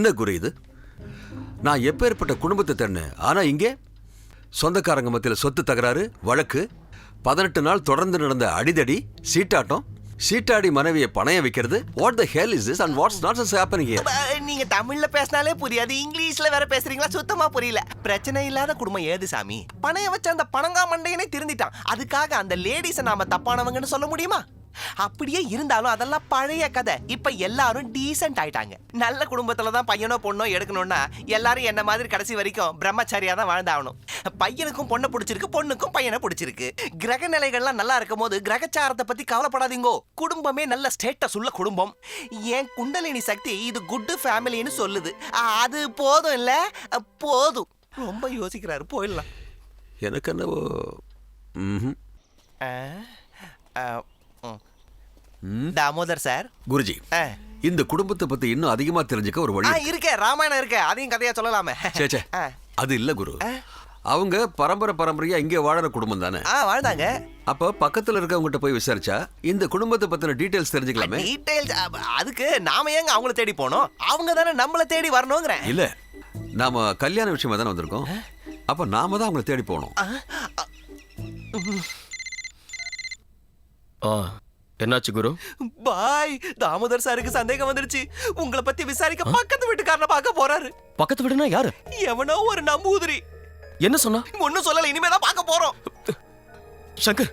என்ன குரு இது? நான் எப்பேற்பட்ட குடும்பத்தை தண்ணு ஆனால் இங்கே சொந்தக்காரங்க மத்தியில் சொத்து தகராறு வழக்கு பதினெட்டு நாள் தொடர்ந்து நடந்த அடிதடி சீட்டாட்டம் சீட்டாடி மனைவியை பணைய வைக்கிறது. What the hell is this and what's not is happening here நீங்க தமிழ்ல பேசினாலே புரியாது இங்கிலீஷ்ல வேற பேசுறீங்களா சுத்தமா புரியல. பிரச்சனை இல்லாத குடும்பம் ஏது சாமி? பணைய வச்ச அந்த பணங்கா மண்டையனே திருந்திட்டான். அதுக்காக அந்த லேடிஸை நாம தப்பானவங்கன்னு சொல்ல முடியுமா? அப்படியே இருந்தாலும் அதெல்லாம் பழைய கதை. இப்ப எல்லாரும் டீசென்ட் ஆயிட்டாங்க. நல்ல குடும்பத்துல தான் பையனோ பொண்ணோ எடுக்கணும்னா எல்லாரும் என்ன மாதிரி கடைசி வரைக்கும் பிரம்மச்சாரியா தான் வாழ்ந்தாகணும். பையனுக்கும் பொண்ணை பிடிச்சிருக்கு பொண்ணுக்கும் பையனை பிடிச்சிருக்கு. கிரக நிலைகள்லாம் நல்லா இருக்கும் போது கிரகச்சாரத்தை பத்தி கவலைப்படாதீங்கோ. குடும்பமே நல்ல ஸ்டேட்டஸ் உள்ள குடும்பம். என் குண்டலினி சக்தி இது குட் ஃபேமிலின்னு சொல்லுது. அது போதும் இல்ல? போதும். ரொம்ப யோசிக்கிறாரு. போயிடலாம். எனக்கு என்னவோ. தாமோதர் சார். குருஜி ஆ. இந்த குடும்பத்தை பத்தி இன்னும் அதிகமா தெரிஞ்சுக்க ஒரு வழி இருக்கு. ராமாயணம் இருக்கே அதையும் கதையா சொல்லலாமே. சே சே ஆ. அது இல்ல குரு. அவங்க பரம்பரை பரம்பரையா இங்கே வாழற குடும்பம் தானே? ஆ வாழ்ந்தாங்க. அப்ப பக்கத்துல இருக்கவங்ககிட்ட போய் விசாரிச்சா இந்த குடும்பத்தை பத்தின டீடைல்ஸ் தெரிஞ்சுக்கலாமே? டீடைல்ஸ் அதுக்கு நாம ஏங்க அவங்கள தேடி போனோம்? அவங்க தானே நம்மள தேடி வரணுங்கிறேன் இல்ல நாம கல்யாண விஷயமா தானே வந்திருக்கோம். அப்ப நாம தான் அவங்கள தேடி போகணும் ஆ என்னாச்சு குரு? பாய் தாமோதர் சாருக்கு சந்தேகம் வந்துருச்சு. உங்களை பத்தி விசாரிக்க பக்கத்து வீட்டுக்காரனை பார்க்க போறாரு. பக்கத்து வீடுனா யாரு? எவனோ ஒரு நம்பூதிரி. என்ன சொன்னா? ஒன்னும் சொல்லல இனிமே தான் பார்க்க போறோம். சங்கர்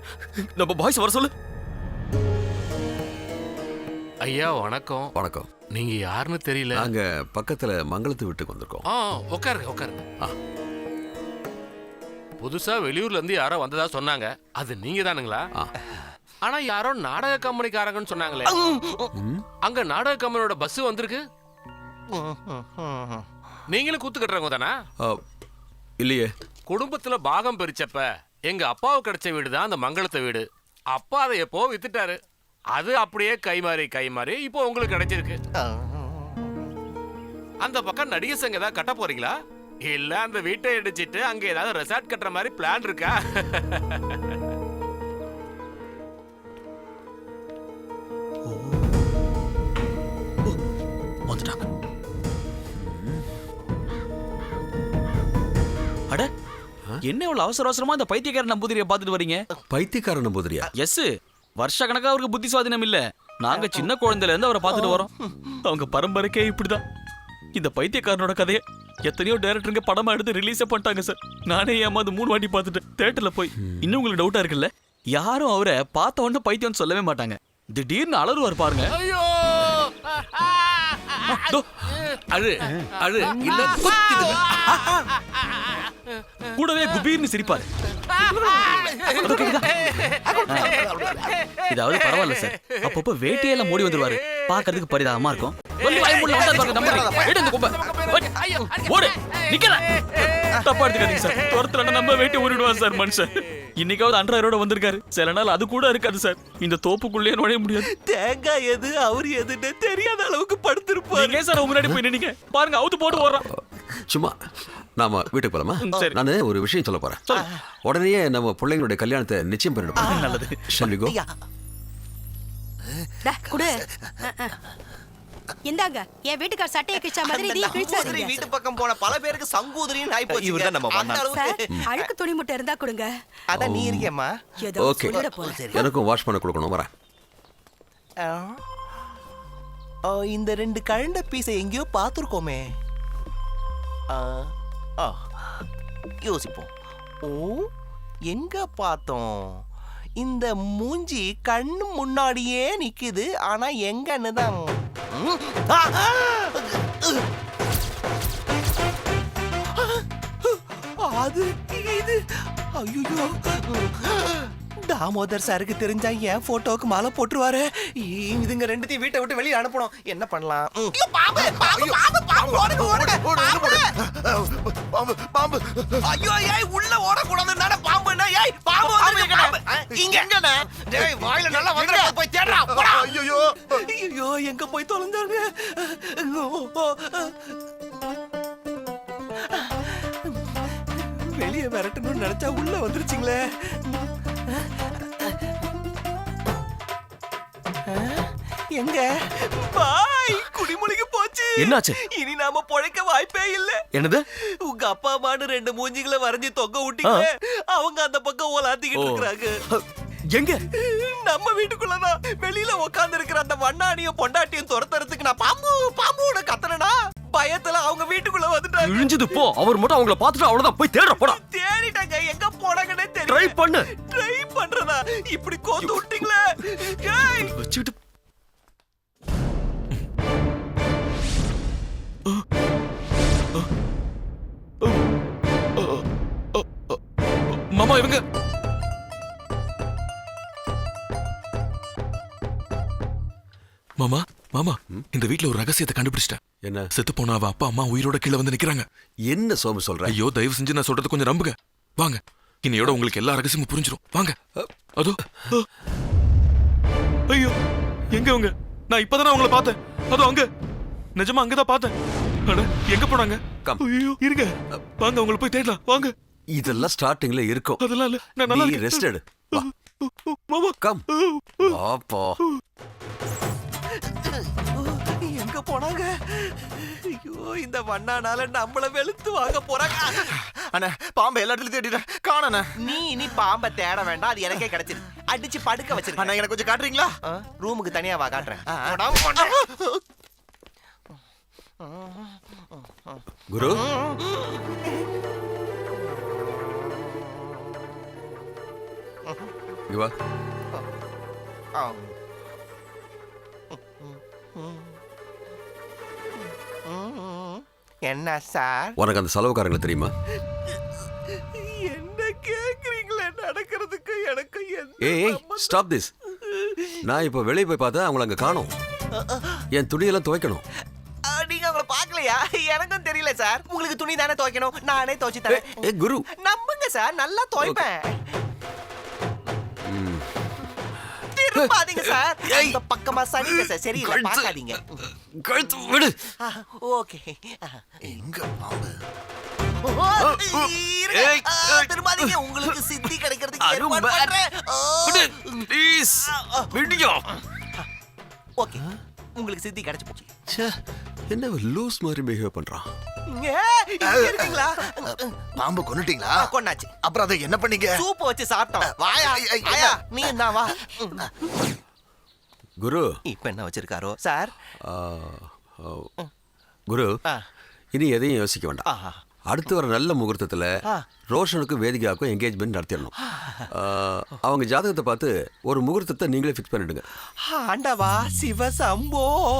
நம்ம பாய்ஸ் வர சொல்லு. ஐயா வணக்கம். வணக்கம். நீங்க யாருன்னு தெரியல. நாங்க பக்கத்துல மங்களத்து வீட்டுக்கு வந்திருக்கோம். ஆ உட்காருங்க உட்காருங்க. ஆ. புதுசா வெளியூர்ல இருந்து யாரோ வந்ததா சொன்னாங்க. அது நீங்க தானுங்களா ஆ. ஆனா யாரோ நாடக கம்பெனிக்காரங்கன்னு சொன்னாங்களே. அங்க நாடக கம்பெனியோட பஸ் வந்திருக்கு. நீங்களும் கூத்து கட்டுறவங்க தானா? இல்லையே. குடும்பத்துல பாகம் பிரிச்சப்ப எங்க அப்பாவுக்கு கிடைச்ச வீடு தான் அந்த மங்களத்தை வீடு. அப்பா அதை எப்போ வித்துட்டாரு? அது அப்படியே கைமாறி கைமாறி இப்போ உங்களுக்கு கிடைச்சிருக்கு. அந்த பக்கம் நடிகர் சங்க ஏதாவது கட்ட போறீங்களா? இல்ல அந்த வீட்டை இடிச்சிட்டு அங்க ஏதாவது ரெசார்ட் கட்டுற மாதிரி பிளான் இருக்கா? வந்துட்டாங்க. அட என்ன இவ்வளவு அவசர அவசரமா இந்த பைத்தியக்கார நம்பூதிரியை பார்த்துட்டு வரீங்க? பைத்தியக்கார நம்பூதிரியா? எஸ் வருஷ கணக்கா அவருக்கு புத்தி சுவாதீனம் இல்ல. நாங்க சின்ன குழந்தையில இருந்து அவரை பார்த்துட்டு வரோம். அவங்க பரம்பரைக்கே இப்படிதான். இந்த பைத்தியக்காரனோட கதையை எத்தனையோ டைரக்டருங்க படமா எடுத்து ரிலீஸே பண்ணிட்டாங்க சார் நானே ஏமாந்து மூணு வாட்டி பார்த்துட்டேன். தேட்டர்ல போய். இன்னும் உங்களுக்கு டவுட்டா இருக்குல்ல? யாரும் அவரை பார்த்த உடனே பைத்தியம்னு சொல்லவே மாட்டாங்க. திடீர்னு அலறுவார் பாருங்க. ஐயோ! தோ, அழு அழு இல்ல குத்திடுவேன். கூடவே குபீர்னு சிரிப்பாரு. அதோ கேக்குதா? இதாவது பரவாயில்ல சார். அப்பப்போ வேட்டையெல்லாம் மூடி வந்துருவாரு. பாக்குறதுக்கு பரிதாபமா இருக்கும். வந்து பாருங்க எடு இந்த ஓடு நிக்கல. தப்பா எடுத்துக்காதீங்க சார். துரத்துல நம்ம வேட்டி ஊறிடுவான் சார் மனுஷன். இன்னைக்காவது அன்றாயிரோட வந்திருக்காரு. சில நாள் அது கூட இருக்காது சார். இந்த தோப்புக்குள்ளேயே நுழைய முடியாது. தேங்காய் எது அவர் எதுன்னு தெரியாத அளவுக்கு நீங்க சார் முன்னாடி போய் நின்னீங்க? பாருங்க அவுத்து போட்டு ஓடுறான். சும்மா நாம வீட்டுக்கு போலாமா? சரி. நானு ஒரு விஷயம் சொல்ல போறேன். உடனே நம்ம பிள்ளைங்களுடைய கல்யாணத்தை நிச்சயம் பண்ணிடுவோம் நல்லது. டா, குடு. இந்தாங்க என் வீட்டுக்கார் சட்டையை கிழிச்ச மாதிரி இதையும் கிழிச்சாதீங்க. வீட்டு பக்கம் போன பல பேருக்கு சங்கூதிரின்னு ஆயி போச்சு. இவர்தான் நம்ம பண்ணாரு. அழுக்கு துணி முட்டை இருந்தா கொடுங்க. அதான் நீ இருக்கேம்மா. ஓகே எனக்கும் வாஷ் பண்ண கொடுக்கணும். வரேன். இந்த ரெண்டு கழண்ட பீஸை எங்கேயோ பார்த்துருக்கோமே. ஆ, ஆ, யோசிப்போம். ஓ எங்க பார்த்தோம்? இந்த மூஞ்சி கண்ணு முன்னாடியே நிக்குது ஆனா எங்கன்னு தான். அது இது. ஐயோ தாமோதர் சாருக்கு தெரிஞ்சா என் போட்டோவுக்கு மாலை போட்டுருவாரு. இதுங்க ரெண்டுத்தையும் வீட்டை விட்டு வெளியே அனுப்பணும். என்ன பண்ணலாம். பாம்பு, பாம்பு, பாம்பு, பாம்பு, பாம்பு. பாம்பு. ஐயோ ஏய் உள்ள ஓடக்கூடாதுன்னா பாம்புன்னா ஏய் பாம்பு பாம்பு. ஆ, இங்க. டேய் வாயில நல்லா வந்துற போய் தேடுறா போடா. ஐயோ ஐயோ எங்க போய் தொலைஞ்சாங்க? வெளியே விரட்டணும்னு நினைச்சா உள்ள வந்துருச்சுங்களே. எங்க? பாய் குடிமொழிக்கு போச்சு. என்னாச்சு? இனி நாம பொழைக்க வாய்ப்பே இல்ல. என்னது? உங்க அப்பா அம்மான்னு ரெண்டு மூஞ்சிகளை வரைஞ்சி தொங்க விட்டீங்க அவங்க அந்த பக்கம் ஓலாத்திக்கிட்டு இருக்காங்க எங்க? நம்ம வீட்டுக்குள்ளதான். வெளியில உட்கார்ந்து இருக்கிற அந்த வண்ணாணியும் பொண்டாட்டியும் துரத்துறதுக்கு நான் பாம்பு பாம்புன்னு கத்துறேனா பயத்துல அவங்க வீட்டுக்குள்ள வந்துட்டாங்க. இழிஞ்சது போ. அவர் மட்டும் அவங்கள பார்த்துட்டு அவ்வளவுதான். போய் தேடுற போடா. தேடிட்டாங்க. எங்க போனாங்கன்னே ட்ரை தெரியல பண்ணு. ட்ரை பண்றதா? இப்படி கோத்து விட்டீங்களே? ஏய். மாமா இவங்க. மாமா மாமா இந்த வீட்ல ஒரு ரகசியத்தை கண்டுபிடிச்சிட்டேன். என்ன? செத்து போன அவ அப்பா அம்மா உயிரோட கீழே வந்து நிக்கிறாங்க. என்ன சோமு சொல்ற? ஐயோ தயவு செஞ்சு நான் சொல்றது கொஞ்சம் நம்புங்க. வாங்க. இன்னையோட உங்களுக்கு எல்லா ரகசியமும் புரிஞ்சிடும் வாங்க. அதோ. ஐயோ எங்க அவங்க நான் இப்பதானே அவங்கள பார்த்தேன். அதோ அங்க. நிஜமா அங்கதான் பார்த்தேன். அட எங்க போனாங்க. ஐயோ இருங்க. வாங்க அவங்கள போய் தேடலாம். வாங்க. இதெல்லாம் ஸ்டார்டிங்ல இருக்கும். அதெல்லாம் இல்ல. நான் நல்லா நீ. ரெஸ்ட் எடு. வா. மாமா. கம் வாப்பா. எங்க போனாங்க? ஐயோ இந்த வண்ணானால நம்மள வெளுத்து வாங்க போறாங்க. அண்ணா பாம்பை எல்லா இடத்துலயும் தேடிட்டேன். காணண்ணா நீ இனி பாம்பை தேட வேண்டாம். அது எனக்கே கிடைச்சிரு. அடிச்சு படுக்க அண்ணா வச்சிருக்கேன் எனக்கு கொஞ்சம் காட்டுறீங்களா? ரூமுக்கு தனியா வா காட்டுறேன். போடாம. குரு? இங்க வா. என்ன சார்? உனக்கு அந்த செலவுக்காரங்களை தெரியுமா? என்ன கேக்குறீங்களே? நடக்கிறதுக்கு எனக்கு ஏய் ஸ்டாப் திஸ் நான் இப்போ வெளியே போய் பார்த்தா அவங்கள அங்க காணோம். என் துணியெல்லாம் துவைக்கணும். நீங்க அவங்கள பாக்கலையா எனக்கும் தெரியல சார். உங்களுக்கு துணி தானே துவைக்கணும். நானே துவைச்சு தரேன். ஏ, குரு. நம்புங்க சார் நல்லா துவைப்பேன். திரும்பாதீங்க சார். அந்த பக்கமா சரிங்க சார் சரியில்லை. பார்க்காதீங்க. கழுத்து விடு. ஓகே. எங்க பாம்பு. திரும்பாதீங்க. உங்களுக்கு சித்தி கிடைக்கிறதுக்கு ஏற்பாடு. பண்றேன். Please okay. உங்களுக்கு சித்தி கிடைச்சு போச்சு. ச்சே. என்ன லூஸ் மாதிரி பிஹேவ் பண்றான்? பாம்பு கொன்னுட்டீங்களா? ஆ, கொண்டாச்சு அப்புறம் அதை என்ன பண்ணீங்க? சூப் வச்சு சாப்பிட்டோம். வாயா ஐ, ஐ, வாயா நீ என்ன வா. குரு. இப்ப என்ன வச்சிருக்காரோ? சார். குரு. இனி எதையும் யோசிக்க வேண்டாம். ஆஹா. அடுத்து வர நல்ல முகூர்த்தத்துல ஆ. ரோஷனுக்கும் வேதிகாவுக்கும் என்கேஜ்மெண்ட் நடத்திடணும். அவங்க ஜாதகத்தை பார்த்து ஒரு முகூர்த்தத்தை நீங்களே ஃபிக்ஸ் பண்ணிடுங்க. ஆண்டவா சிவ சம்போ.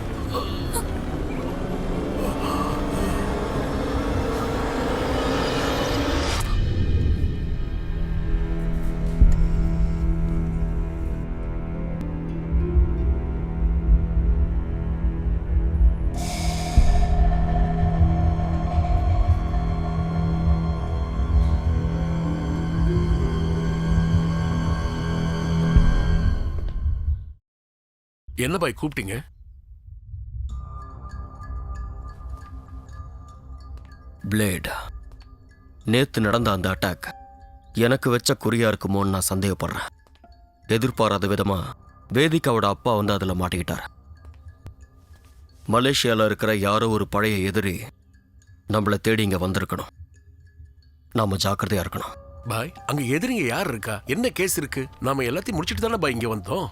என்ன பாய் கூப்பிட்டீங்க? பிளேட் நேத்து நடந்த அந்த அட்டாக் எனக்கு வச்ச குறியா இருக்குமோன்னு நான் சந்தேகப்படுறேன். எதிர்பாராத விதமா வேதிகாவோட அப்பா வந்து அதில் மாட்டிக்கிட்டார். மலேசியாவில் இருக்கிற யாரோ ஒரு பழைய எதிரி நம்மளை தேடி இங்கே வந்திருக்கணும். நாம ஜாக்கிரதையா இருக்கணும். பாய் அங்க எதிரிங்க யார் இருக்கா? என்ன கேஸ் இருக்கு? நாம எல்லாத்தையும் முடிச்சிட்டு தானே பாய் இங்க வந்தோம்?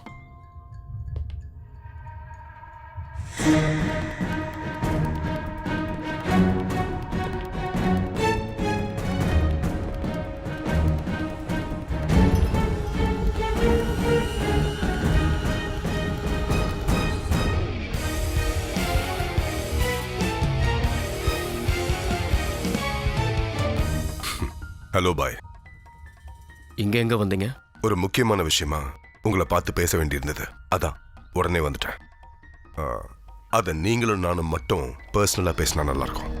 ஹலோ பாய் இங்கே எங்கே வந்தீங்க? ஒரு முக்கியமான விஷயமா உங்களை பார்த்து பேச வேண்டியிருந்தது. அதான் உடனே வந்துட்டேன். அதை நீங்களும் நானும் மட்டும் பர்சனலாக பேசினா நல்லா இருக்கும்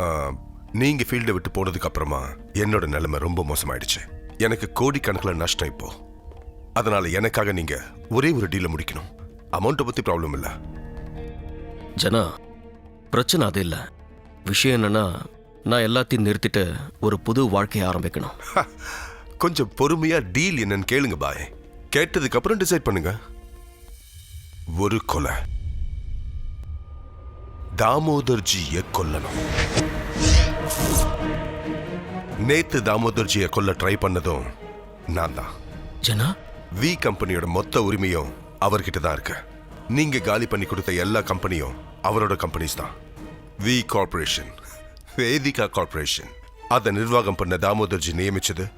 ஆ, நீங்க ஃபீல்டை விட்டு போனதுக்கு அப்புறமா என்னோட நிலைமை ரொம்ப மோசமாயிடுச்சு. எனக்கு கோடிக்கணக்கில் நஷ்டம் இப்போ. அதனால எனக்காக நீங்க ஒரே ஒரு டீலை முடிக்கணும். அமௌண்ட்டை பத்தி ப்ராப்ளம் இல்லை. ஜனா பிரச்சனை அது இல்லை. விஷயம் என்னன்னா நான் எல்லாத்தையும் நிறுத்திட்டு ஒரு புது வாழ்க்கையை ஆரம்பிக்கணும். கொஞ்சம் பொறுமையா டீல் என்னன்னு கேளுங்க பாய். கேட்டதுக்கு அப்புறம் டிசைட் பண்ணுங்க. ஒரு கொலை. தாமோதர்ஜியை கொல்லணும். நேத்து தாமோதர்ஜியை கொல்ல ட்ரை பண்ணதும் நான் தான். ஜனா? வி கம்பெனியோட மொத்த உரிமையும் அவர்கிட்ட தான் இருக்கு. நீங்க காலி பண்ணி கொடுத்த எல்லா கம்பெனியும் அவரோட கம்பெனிஸ் தான். வி கார்ப்பரேஷன் வேதிகா கார்ப்பரேஷன் அதை நிர்வாகம் பண்ண தாமோதர்ஜி நியமிச்சது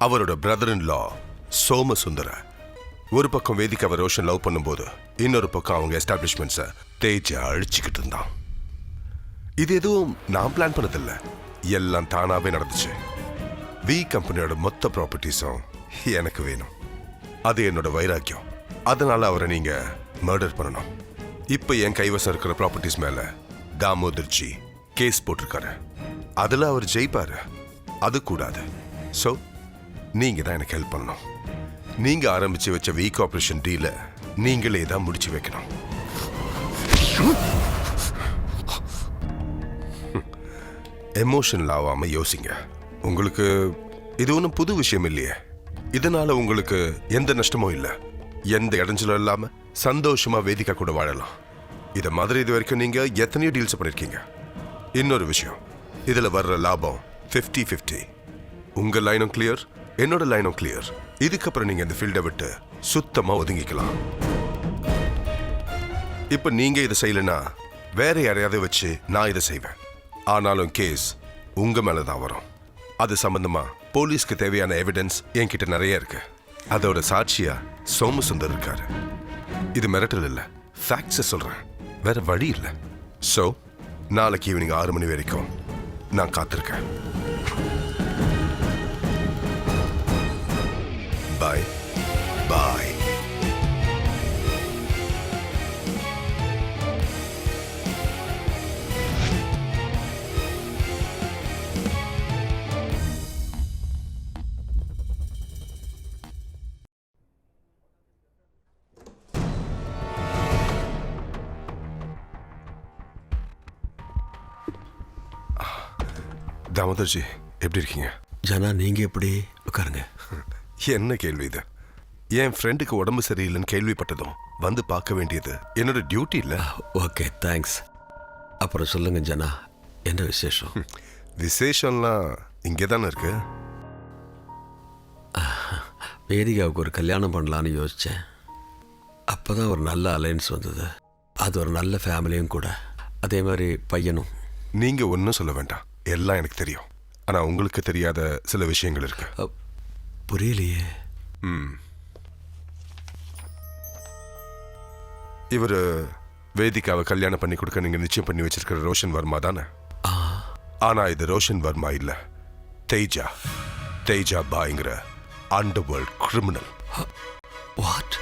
அவரோட பிரதர் இன் லா சோமசுந்தர. ஒரு பக்கம் வேதிகாவை ரோஷன் லவ் பண்ணும்போது இன்னொரு பக்கம் அவங்க எஸ்டாப்ளிஷ்மெண்ட்ஸை தேஜ அழிச்சுக்கிட்டு இருந்தான். இது எதுவும் நான் பிளான் பண்ணதில்ல. எல்லாம் தானாகவே நடந்துச்சு. வி கம்பெனியோட மொத்த ப்ராப்பர்ட்டிஸும் எனக்கு வேணும். அது என்னோட வைராக்கியம். அதனால் அவரை நீங்கள் மர்டர் பண்ணணும். இப்போ என் கைவசம் இருக்கிற ப்ராப்பர்ட்டிஸ் மேலே தாமோதர்ஜி கேஸ் போட்டிருக்காரு. அதில் அவர் ஜெயிப்பார். அது கூடாது. ஸோ நீங்கள் தான் எனக்கு ஹெல்ப் பண்ணணும். நீங்க ஆரம்பிச்சு வச்ச வீக் ஆபரேஷன் டீல நீங்களே தான் முடிச்சு வைக்கணும். எமோஷனல் ஆகாம யோசிங்க. உங்களுக்கு இது ஒன்றும் புது விஷயம் இல்லையே. இதனால உங்களுக்கு எந்த நஷ்டமும் இல்லை. எந்த இடைஞ்சலும் இல்லாம சந்தோஷமா வேதிக்கா கூட வாழலாம். இதை மாதிரி இது வரைக்கும் நீங்க எத்தனையோ டீல்ஸ் பண்ணிருக்கீங்க. இன்னொரு விஷயம். இதுல வர்ற லாபம் 50 50 உங்க லைனும் கிளியர் என்னோட லைனும் கிளியர் இதுக்கப்புறம் நீங்க இந்த ஃபீல்டை விட்டு சுத்தமா ஒதுங்கிக்கலாம். இப்ப நீங்க இதை செய்யலனா வேற யாரையாவது வச்சு நான் இதை செய்வேன். ஆனாலும் கேஸ் உங்க மேல தான் வரும். அது சம்பந்தமா போலீஸ்க்கு தேவையான எவிடன்ஸ் என்கிட்ட நிறைய இருக்கு. அதோட சாட்சியா சோமசுந்தர் இருக்காரு. இது மிரட்டல் இல்ல. ஃபேக்ட்ஸை சொல்றேன். வேற வழி இல்ல. சோ நாளைக்கு ஈவினிங் ஆறு மணி வரைக்கும் நான் காத்திருக்கேன். தாமோதர்ஜி எப்படி இருக்கீங்க? ஜனா நீங்க எப்படி? உட்காருங்க. என்ன கேள்வி இது? என் ஃப்ரெண்டுக்கு உடம்பு சரியில்லைன்னு கேள்விப்பட்டதும் வந்து பார்க்க வேண்டியது என்னோட டியூட்டி இல்ல. ஓகே தேங்க்ஸ் அப்புறம் சொல்லுங்க ஜனா என்ன விசேஷம்? விசேஷம்லாம் இங்கே தானே இருக்கு வேதிகாவுக்கு ஒரு கல்யாணம் பண்ணலான்னு யோசித்தேன் அப்போ தான் ஒரு நல்ல அலைன்ஸ் வந்தது. அது ஒரு நல்ல ஃபேமிலியும் கூட. அதே மாதிரி பையனும். நீங்க ஒன்றும் சொல்ல வேண்டாம். எல்லாம் எனக்கு தெரியும். ஆனா உங்களுக்கு தெரியாத சில விஷயங்கள் இருக்கு. புரியலையே. ம். இவர் வேதிகாவை கல்யாணம் பண்ணி கொடுக்க நீங்க நிச்சயம் பண்ணி வச்சிருக்கிற ரோஷன் வர்மா தானே? ஆனா இது ரோஷன் வர்மா இல்ல. தேஜா. தேஜா பாய்ங்கிற அண்டர் வேர்ல்ட் கிரிமினல் வாட்